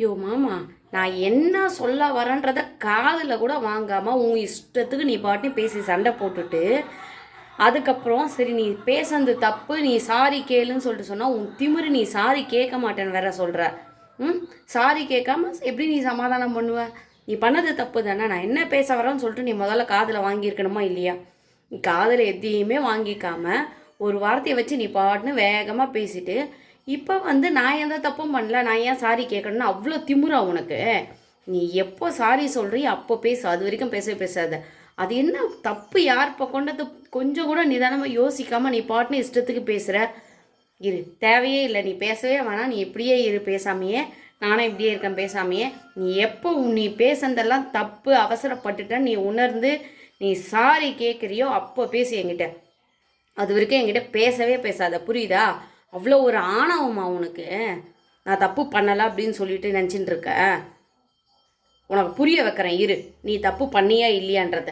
யோ மாமா நான் என்ன சொல்ல வரேன்றத காதில் கூட வாங்காமல் உன் இஷ்டத்துக்கு நீ பாட்டுன்னு பேசி சண்டை போட்டுட்டு அதுக்கப்புறம் சரி நீ பேசுனது தப்பு நீ சாரி கேளுன்னு சொல்லிட்டு சொன்னால் உன் திமிரு நீ சாரி கேட்க மாட்டேன்னு வேற சொல்கிற ம்? சாரி கேட்காம எப்படி நீ சமாதானம் பண்ணுவ? நீ பண்ணது தப்பு தானே நான் என்ன பேச வரேன்னு சொல்லிட்டு நீ முதல்ல காதில் வாங்கியிருக்கணுமா இல்லையா? நீ காதில் எதையுமே வாங்கிக்காம ஒரு வார்த்தையை வச்சு நீ பாட்டுன்னு வேகமாக பேசிட்டு இப்போ வந்து நான் எந்த தப்பும் பண்ணல? நான் ஏன் சாரி கேட்கணும்னு அவ்வளோ திமுறா உனக்கு. நீ எப்போ சாரி சொல்கிறீ அப்போ பேசு. அது வரைக்கும் பேசவே பேசாத. அது என்ன தப்பு? யார் பக்கம்ன்றது கொஞ்சம் கூட நிதானமாக யோசிக்காமல் நீ பாட்டுன்னு இஷ்டத்துக்கு பேசுகிற இரு. தேவையே இல்லை. நீ பேசவே வேணாம். நீ இப்படியே இரு பேசாமையே. நானும் இப்படியே இருக்கேன் பேசாமையே. நீ எப்போ நீ பேசுனதெல்லாம் தப்பு அவசரப்பட்டுட்ட நீ உணர்ந்து நீ சாரி கேட்குறியோ அப்போ பேசு என்கிட்ட. அது வரைக்கும் என்கிட்ட பேசவே பேசாத. புரியுதா? அவ்வளோ ஒரு ஆணவமா உனக்கு? நான் தப்பு பண்ணலை அப்படின்னு சொல்லிட்டு நினச்சிட்டு இருக்க. உனக்கு புரிய வைக்கிறேன் இரு. நீ தப்பு பண்ணியா இல்லையான்றத.